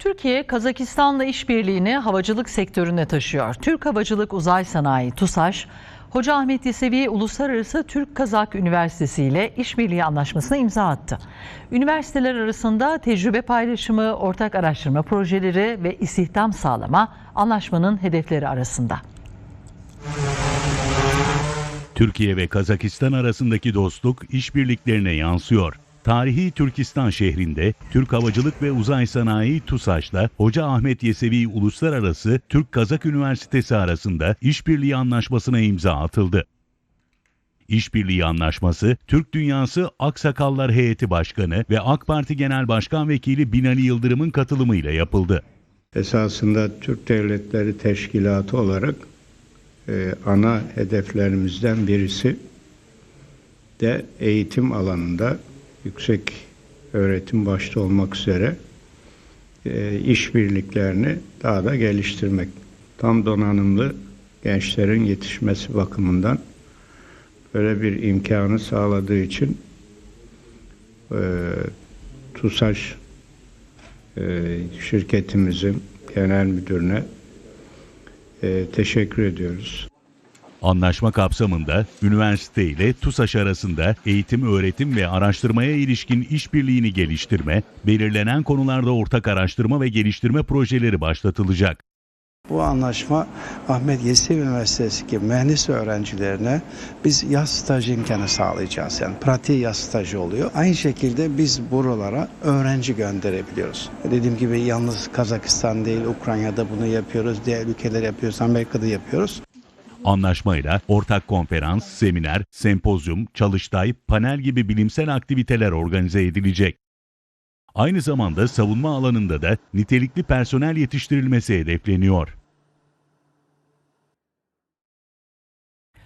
Türkiye, Kazakistan'la işbirliğini havacılık sektörüne taşıyor. Türk Havacılık Uzay Sanayi TUSAŞ, Hoca Ahmet Yesevi Uluslararası Türk-Kazak Üniversitesi ile işbirliği anlaşmasına imza attı. Üniversiteler arasında tecrübe paylaşımı, ortak araştırma projeleri ve istihdam sağlama anlaşmanın hedefleri arasında. Türkiye ve Kazakistan arasındaki dostluk işbirliklerine yansıyor. Tarihi Türkistan şehrinde Türk Havacılık ve Uzay Sanayi TUSAŞ'la Hoca Ahmet Yesevi Uluslararası Türk-Kazak Üniversitesi arasında işbirliği anlaşmasına imza atıldı. İşbirliği anlaşması Türk Dünyası Aksakallar Heyeti Başkanı ve AK Parti Genel Başkan Vekili Binali Yıldırım'ın katılımıyla yapıldı. Esasında Türk Devletleri Teşkilatı olarak e, ana hedeflerimizden birisi de eğitim alanında yüksek öğretim başta olmak üzere e, işbirliklerini daha da geliştirmek. Tam donanımlı gençlerin yetişmesi bakımından böyle bir imkanı sağladığı için e, TUSAŞ e, şirketimizin genel müdürüne e, teşekkür ediyoruz. Anlaşma kapsamında üniversite ile TUSAŞ arasında eğitim, öğretim ve araştırmaya ilişkin işbirliğini geliştirme, belirlenen konularda ortak araştırma ve geliştirme projeleri başlatılacak. Bu anlaşma Ahmet Yesevi Üniversitesi'ndeki mühendis öğrencilerine biz yaz stajı imkanı sağlayacağız. Yani pratiği yaz stajı oluyor. Aynı şekilde biz buralara öğrenci gönderebiliyoruz. Dediğim gibi yalnız Kazakistan değil, Ukrayna'da bunu yapıyoruz, diğer ülkeler yapıyoruz, Amerika'da yapıyoruz. Anlaşmayla ortak konferans, seminer, sempozyum, çalıştay, panel gibi bilimsel aktiviteler organize edilecek. Aynı zamanda savunma alanında da nitelikli personel yetiştirilmesi hedefleniyor.